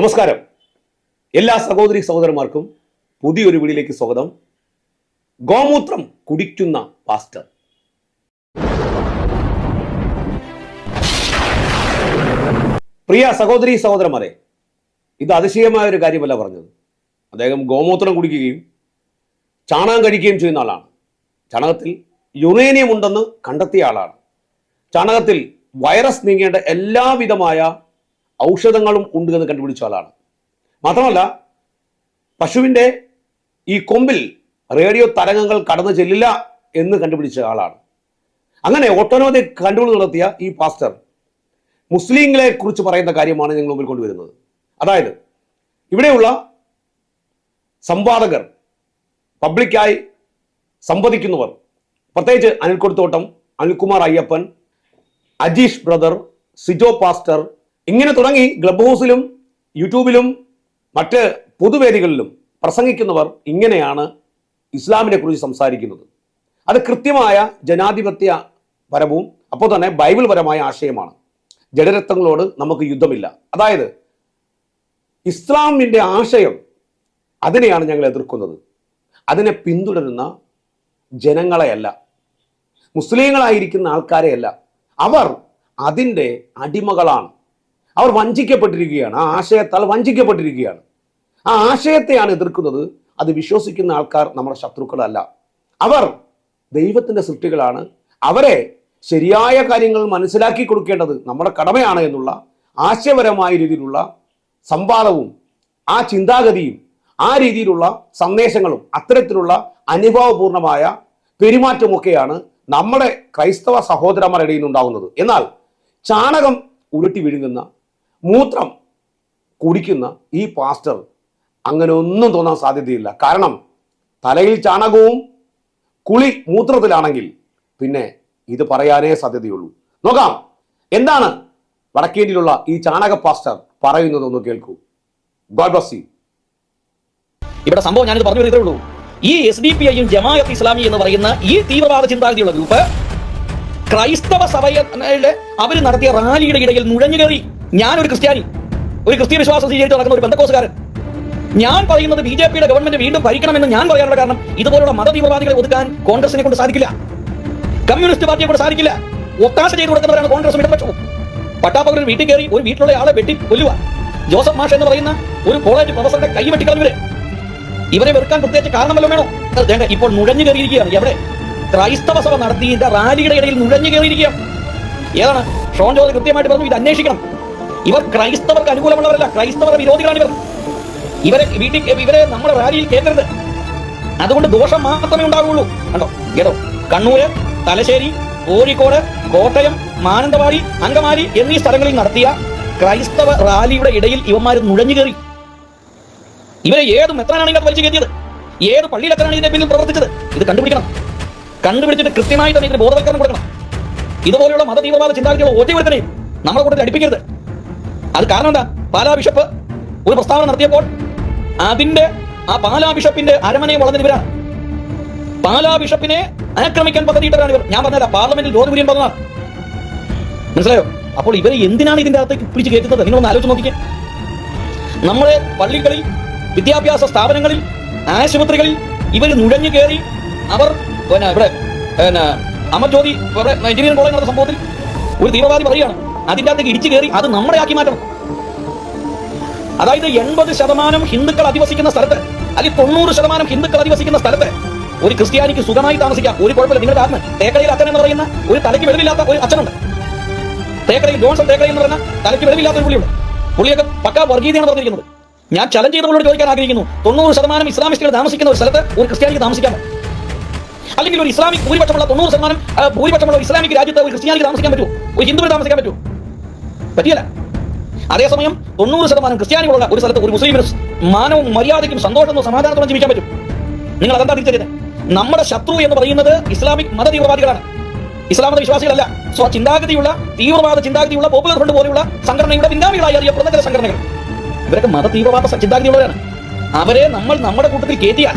നമസ്കാരം. എല്ലാ സഹോദരി സഹോദരന്മാർക്കും പുതിയൊരു വീടിലേക്ക് സ്വാഗതം. ഗോമൂത്രം കുടിക്കുന്ന പാസ്റ്റർ. പ്രിയ സഹോദരി സഹോദരന്മാരെ ഇത് അതിശയമായ ഒരു കാര്യമല്ല പറഞ്ഞത്. അദ്ദേഹം ഗോമൂത്രം കുടിക്കുകയും ചാണകം കഴിക്കുകയും ചെയ്യുന്ന ആളാണ്. ചാണകത്തിൽ യുറേനിയം ഉണ്ടെന്ന് കണ്ടെത്തിയ ആളാണ്. ചാണകത്തിൽ വൈറസ് നീങ്ങേണ്ട എല്ലാവിധമായ ഔഷധങ്ങളും ഉണ്ട് എന്ന് കണ്ടുപിടിച്ച ആളാണ്. മാത്രമല്ല പശുവിന്റെ ഈ കൊമ്പിൽ റേഡിയോ തരംഗങ്ങൾ കടന്നു ചെല്ലില്ല എന്ന് കണ്ടുപിടിച്ച ആളാണ്. അങ്ങനെ ഒട്ടനവധി കണ്ടുപിടി നടത്തിയ ഈ പാസ്റ്റർ മുസ്ലിങ്ങളെ കുറിച്ച് പറയുന്ന കാര്യമാണ് ഞങ്ങൾ മുമ്പിൽ കൊണ്ടുവരുന്നത്. അതായത് ഇവിടെയുള്ള സംവാദകർ പബ്ലിക്കായി സംവദിക്കുന്നവർ പ്രത്യേകിച്ച് അനിൽക്കൊടുത്തോട്ടം അനിൽകുമാർ അയ്യപ്പൻ അജീഷ് ബ്രദർ സിജോ പാസ്റ്റർ ഇങ്ങനെ തുടങ്ങി ക്ലബ് ഹൗസിലും യൂട്യൂബിലും മറ്റ് പൊതുവേദികളിലും പ്രസംഗിക്കുന്നവർ ഇങ്ങനെയാണ് ഇസ്ലാമിനെ കുറിച്ച് സംസാരിക്കുന്നത്. അത് കൃത്യമായ ജനാധിപത്യ പരവും അപ്പോൾ തന്നെ ബൈബിൾ പരമായ ആശയമാണ്. ജഡരത്വങ്ങളോട് നമുക്ക് യുദ്ധമില്ല. അതായത് ഇസ്ലാമിന്റെ ആശയം അതിനെയാണ് ഞങ്ങൾ എതിർക്കുന്നത്. അതിനെ പിന്തുടരുന്ന ജനങ്ങളെയല്ല. മുസ്ലിങ്ങളായിരിക്കുന്ന ആൾക്കാരെയല്ല. അവർ അതിന്റെ അടിമകളാണ്. അവർ വഞ്ചിക്കപ്പെട്ടിരിക്കുകയാണ്. ആ ആശയത്താൽ വഞ്ചിക്കപ്പെട്ടിരിക്കുകയാണ്. ആ ആശയത്തെയാണ് എതിർക്കുന്നത്. അത് വിശ്വസിക്കുന്ന ആൾക്കാർ നമ്മുടെ ശത്രുക്കളല്ല. അവർ ദൈവത്തിന്റെ സൃഷ്ടികളാണ്. അവരെ ശരിയായ കാര്യങ്ങൾ മനസ്സിലാക്കി കൊടുക്കേണ്ടത് നമ്മുടെ കടമയാണ് എന്നുള്ള ആശയപരമായ രീതിയിലുള്ള സംവാദവും ആ ചിന്താഗതിയും ആ രീതിയിലുള്ള സന്ദേശങ്ങളും അത്തരത്തിലുള്ള അനുഭവപൂർണമായ പെരുമാറ്റമൊക്കെയാണ് നമ്മുടെ ക്രൈസ്തവ സഹോദരന്മാരുടെ ഇടയിൽ എന്നാൽ ചാണകം ഉരുട്ടി വിഴുങ്ങുന്ന മൂത്രം കുടിക്കുന്ന ഈ പാസ്റ്റർ അങ്ങനെ ഒന്നും തോന്നാൻ സാധ്യതയില്ല. കാരണം തലയിൽ ചാണകവും കുളി മൂത്രത്തിലാണെങ്കിൽ പിന്നെ ഇത് പറയാനേ സാധ്യതയുള്ളൂ. നോക്കാം. എന്താണ് വടക്കേണ്ടിയിലുള്ള ഈ ചാണക പാസ്റ്റർ പറയുന്നത് ഒന്ന് കേൾക്കൂ ഗോഡ് ബ്ലസ് ഇവിടെ സംഭവം ഞാനിത് പറഞ്ഞു വരുന്നേ ഉള്ളൂ. ഈ എസ് ഡി പി ഐയും ജമാഅത്ത് ഇസ്ലാമി എന്ന് പറയുന്ന ഈ തീവ്രവാദ ചിന്താഗതിയുള്ള ഗ്രൂപ്പ് ക്രൈസ്തവ സഭയുടെ അവർ നടത്തിയ റാലിയുടെ ഇടയിൽ നുഴഞ്ഞു കയറി ഞാൻ ഒരു ക്രിസ്ത്യാനി. ഒരു ക്രിസ്ത്യ വിശ്വാസം സ്വീകരിച്ച് നടക്കുന്ന ഒരു ബന്ധക്കോസുകാരൻ ഞാൻ പറയുന്നത് ബി ജെ പിയുടെ ഗവൺമെന്റ് വീണ്ടും ഭരിക്കണമെന്ന് ഞാൻ പറയാനുള്ള കാരണം ഇതുപോലുള്ള മത തീവ്രവാദികളെ ഒതുക്കാൻ കോൺഗ്രസിനെ കൊണ്ട് സാധിക്കില്ല. കമ്മ്യൂണിസ്റ്റ് പാർട്ടിയെ കൊണ്ട് സാധിക്കില്ല. ഒത്താശ ചെയ്തു കൊടുക്കുന്നവരാണ് കോൺഗ്രസ് ഇടപെട്ടു പട്ടാപ്പകൽ വീട്ടിൽ കയറി ഒരു വീട്ടിലുള്ള ആളെ വെട്ടി കൊല്ലുക ജോസഫ് മാഷ എന്ന് പറയുന്ന ഒരു കോളേജ് പ്രൊഫസറുടെ കൈ വെട്ടിക്കളഞ്ഞവര് ഇവരെ. വെറുക്കാൻ പ്രത്യേകിച്ച് കാരണമല്ലോ വേണോ? വേണ്ട ഇപ്പോൾ നുഴഞ്ഞു കയറിയിരിക്കുകയാണ്. എവിടെ? ക്രൈസ്തവ സഭ നടത്തിയ റാലിയുടെ ഇടയിൽ നുഴഞ്ഞു കയറിയിരിക്കുകയാണ്. ഏതാണ്? ഷോൺ ജോസ് കൃത്യമായിട്ട് പറഞ്ഞു ഇത് അന്വേഷിക്കണം. ഇവർ ക്രൈസ്തവർക്ക് അനുകൂലമുള്ളവരല്ല ക്രൈസ്തവർ വിരോധികളാണ് ഇവർ ഇവരെ വീട്ടിൽ ഇവരെ നമ്മുടെ റാലിയിൽ കേൾക്കരുത് അതുകൊണ്ട് ദോഷം മാത്രമേ ഉണ്ടാകുള്ളൂ കണ്ടോ? കേട്ടോ? കണ്ണൂര് തലശ്ശേരി കോഴിക്കോട് കോട്ടയം മാനന്തവാടി അങ്കമാലി എന്നീ സ്ഥലങ്ങളിൽ നടത്തിയ ക്രൈസ്തവ റാലിയുടെ ഇടയിൽ ഇവന്മാർ നുഴഞ്ഞു കയറി. ഇവരെ ഏത് മെത്രാനാണ് ഇതിനകത്ത് വലിച്ചു കയറ്റിയത്? ഏത് പള്ളിയിലെത്രാണ് ഇതിന്റെ പിന്നിൽ പ്രവർത്തിച്ചത്? ഇത് കണ്ടുപിടിക്കണം. കണ്ടുപിടിച്ചിട്ട് കൃത്യമായി തന്നെ ഇതിന് ബോധവൽക്കരണം കൊടുക്കണം. ഇതുപോലെയുള്ള മത തീവ്രവാദ ചിന്താഗതികൾ ഓരോരുത്തരെയും നമ്മുടെ കൂട്ടത്തിൽ അടുപ്പിക്കരുത്. അത് കാരണം എന്താ? പാലാ ബിഷപ്പ് ഒരു പ്രസ്താവന നടത്തിയപ്പോൾ അതിന്റെ ആ പാലാ ബിഷപ്പിന്റെ അരമനയെ വളർന്നവരാണ്. പാലാ ബിഷപ്പിനെ ആക്രമിക്കാൻ പദ്ധതിയിട്ടവരാണ് ഇവർ. ഞാൻ പറഞ്ഞല്ല പാർലമെന്റിൽ ജോലിപുരിയൻ പറഞ്ഞതാണ്. മനസ്സിലായോ? അപ്പോൾ ഇവരെ എന്തിനാണ് ഇതിന്റെ അകത്തേക്ക് പിടിച്ച് കയറ്റുന്നത്? നിങ്ങളൊന്ന് ആലോചിച്ച് നോക്കിക്കേ. നമ്മുടെ പള്ളികളിൽ വിദ്യാഭ്യാസ സ്ഥാപനങ്ങളിൽ ആശുപത്രികളിൽ ഇവർ നുഴഞ്ഞു കയറി അവർ പിന്നെ ഇവിടെ അമർജ്യോതി ഇവിടെ എഞ്ചിനീയറിംഗ് കോളേജ് നടന്ന സംഭവത്തിൽ ഒരു തീവ്രവാദി പറയുകയാണ്. അതിന്റെ അകത്തേക്ക് ഇടിച്ചു കയറി അത് നമ്മുടെ ആക്കി മാറ്റണം. അതായത് എൺപത് ശതമാനം ഹിന്ദുക്കൾ അധിവസിക്കുന്ന സ്ഥലത്ത് അല്ലെങ്കിൽ തൊണ്ണൂറ് ശതമാനം ഹിന്ദുക്കൾ അധിവസിക്കുന്ന സ്ഥലത്ത് ഒരു ക്രിസ്ത്യാനിക്ക് സുഖമായി താമസിക്കാം. ഒരു കുഴപ്പമില്ല. നിങ്ങളുടെ ആത്മ തേക്കടയിൽ അച്ഛൻ എന്ന് പറയുന്ന ഒരു തലയ്ക്ക് വെളിവില്ലാത്ത ഒരു അച്ഛനുണ്ട്. തേക്കടയിൽ ജോൺസൺ തേക്കടയിൽ എന്ന് പറഞ്ഞ തലയ്ക്ക് വെളിവില്ലാത്ത ഒരു പുള്ളിയുണ്ട്. പുള്ളിയൊക്കെ പക്കാ വർഗീയതയാണ് പറഞ്ഞിരിക്കുന്നത്. ഞാൻ ചലഞ്ച് ചെയ്തവരോട് ചോദിക്കാൻ ആഗ്രഹിക്കുന്നു. തൊണ്ണൂറ് ശതമാനം ഇസ്ലാമിസ്റ്റുകൾ താമസിക്കുന്ന ഒരു സ്ഥലത്ത് ഒരു ക്രിസ്ത്യാനിക്ക് താമസിക്കാൻ അല്ലെങ്കിൽ ഒരു ഇസ്ലാമിക് ഭൂരിപക്ഷമുള്ള തൊണ്ണൂറ് ശതമാനം ഭൂരിപക്ഷമുള്ള ഇസ്ലാമിക് രാജ്യത്ത് ഒരു ക്രിസ്ത്യാനിക്ക് താമസിക്കാൻ പറ്റുമോ? ഒരു ഹിന്ദുവിന് താമസിക്കാൻ പറ്റുമോ? പറ്റിയല്ല. അതേസമയം തൊണ്ണൂറ് ശതമാനം ക്രിസ്ത്യാനികളുള്ള ഒരു സ്ഥലത്ത് ഒരു മുസ്ലിമിന് മാനവും മര്യാദയ്ക്കും സന്തോഷവും സമാധാനത്തോടെ ജീവിക്കാൻ പറ്റും. നിങ്ങൾ അതെന്താ തിരിച്ചറിയത് നമ്മുടെ ശത്രു എന്ന് പറയുന്നത് ഇസ്ലാമിക് മത തീവ്രവാദികളാണ് ഇസ്ലാം മത വിശ്വാസികളല്ല. സ്വ ചിന്താഗതിയുള്ള തീവ്രവാദ ചിന്താഗതിയുള്ള പോപ്പുലർ ഫ്രണ്ട് പോലെയുള്ള സംഘടനയുടെ പിന്നാമികളായി അറിയപ്പെടുന്ന ചില സംഘടനകൾ. ഇവരൊക്കെ മത തീവ്രവാദ ചിന്താഗതിയുള്ളവരാണ്. അവരെ നമ്മൾ നമ്മുടെ കൂട്ടത്തിൽ കയറ്റിയാൽ